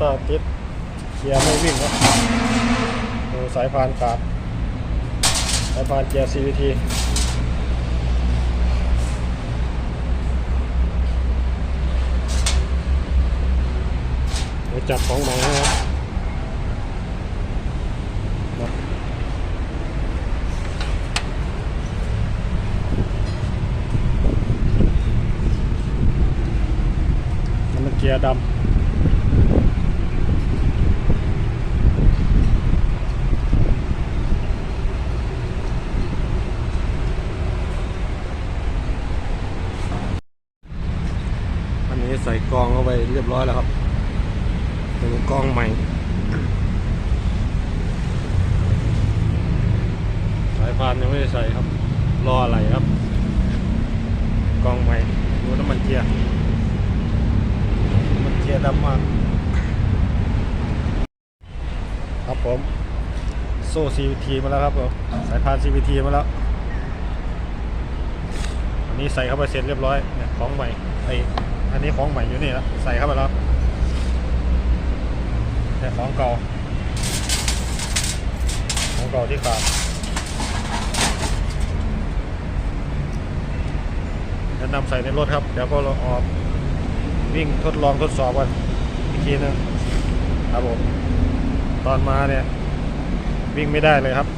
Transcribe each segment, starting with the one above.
ตอร์ติดเกียร์ไม่วิ่งครับดูสายพานขาดสายพานเกียร์ CVT เดี๋ยวจับของใหม่ให้ครับมันเกียร์ดำ อันนี้ใส่กองเข้าไปเรียบร้อยแล้วครับเป็นกล้องใหม่สายพานยังไม่ได้ใส่ครับ รออะไรครับกล้องใหม่ดูน้ำมันเกียร์น้ำมันเกียร์ดำมากครับผม โซ่ CVT มาแล้วครับผมสายพาน CVT มาแล้วอันนี้ใส่เข้าไปเสร็จเรียบร้อยเนี่ยของใหม่ไอ อันนี้ของใหม่อยู่นี่แล้วใส่เข้าไปแล้วแต่ของเก่า ของเก่าที่ขาดจะนำใส่ในรถครับ เดี๋ยวก็เราออกวิ่งทดลองทดสอบกันอีกทีนึงครับผม ตอนมาเนี่ย วิ่งไม่ได้เลยครับ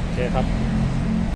โอเคครับ